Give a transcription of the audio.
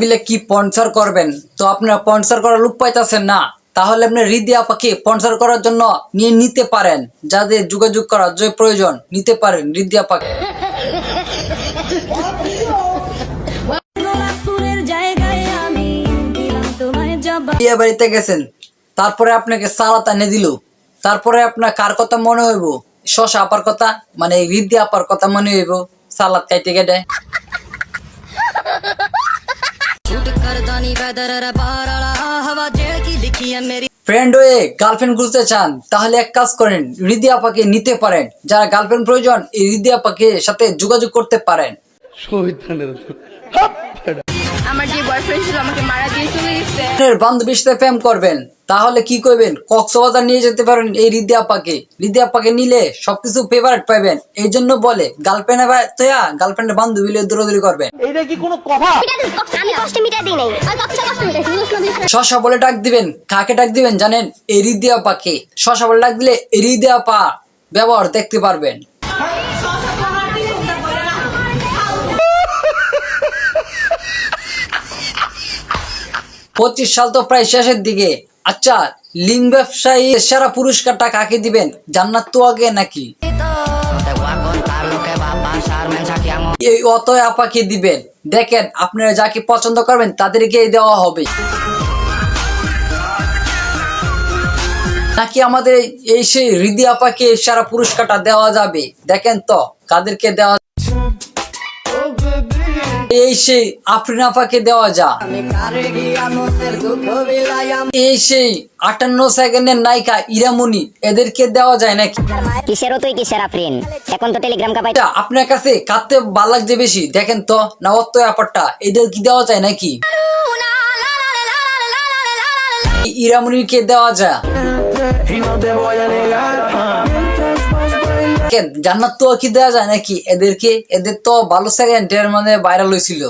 মিলে কি স্পন্সর করবেন? তো আপনারা স্পন্সর করার লোক পাইতেছেন না। তাহলে আপনি হৃদি আপাকে স্পন্সর করার জন্য নিয়ে নিতে পারেন। যাদের যোগাযোগ করার যে প্রয়োজন নিতে পারেন হৃদি আপাকে। বিয়ে বাড়িতে গেছেন। তারপরে আপনাকে সালাত এনে দিল। তারপরে আপনার কার কথা মনে হইব? শশা আপার কথা? মানে হৃদি আপার কথা মনে হইব? সালাদ খাইতে গেলে। ফ্রেন্ড হয়ে গার্লফ্রেন্ড খুঁজতে চান, তাহলে এক কাজ করেন রিদি আপাকে নিতে পারেন। যারা গার্লফ্রেন্ড প্রয়োজন, এই রিদি আপাকে সাথে যোগাযোগ করতে পারেন। আমার যে বয়ফ্রেন্ড ছিল আমাকে মারা দিয়ে চলে গেছে। বান্ধবীর সাথে প্রেম করবেন তাহলে কি করবেন? কক্সবাজার নিয়ে যেতে পারেন এই হৃদি আপাকে হৃদি আপাকে নিলে সবকিছু ফেভারিট পাবেন। এই জন্য বলে গার্লফ্রেন্ড তোয়া গার্লফ্রেন্ডের বান্ধবী লিয়ে দৌড়াদৌড়ি করবেন। আমি কষ্ট মিটা দিই নাই। আমি কষ্ট কষ্ট মিটাইছি বুঝলো না শশা বলে ডাক দিবেন কাকে ডাক দিবেন জানেন? এরিদি আপাকে শশা বলে ডাক দিলে এরিদি আপা ব্যবহার দেখতে পারবেন। পঁচিশ সাল তো প্রায় শেষের দিকে। আচ্ছা লিঙ্গ ব্যবসায়ী সেরা পুরস্কারটা কাকে দিবেন? জান্নাত তো আগে নাকি? এই অতয় আপাকে দিবেন। দেখেন, আপনারা যাকে পছন্দ করবেন তাদেরকে দেওয়া হবে। নাকি আমাদের এই সেই হৃদি আপাকে সারা পুরস্কারটা দেওয়া যাবে? দেখেন তো, কাদেরকে দেওয়া এই সেই আফরিন আপাকে দেওয়া যা। এই সেই আটান্ন সেকেন্ডের নায়িকা ইরামুনি এদেরকে দেওয়া যায় নাকি? কিসেরও তুই কিসের আফরিন? এখন তো টেলিগ্রাম কাপাই আপনার কাছে কাঁদতে ভালো লাগছে বেশি। দেখেন তো না অত ব্যাপারটা এদের কি দেওয়া যায় নাকি? ইরামুনিকে দেওয়া যায় কেন, জান্নাত তো কি দেওয়া যায় নাকি? এদেরকে এদের তো ভালো সেকেন্ডের মানে ভাইরাল হয়েছিল।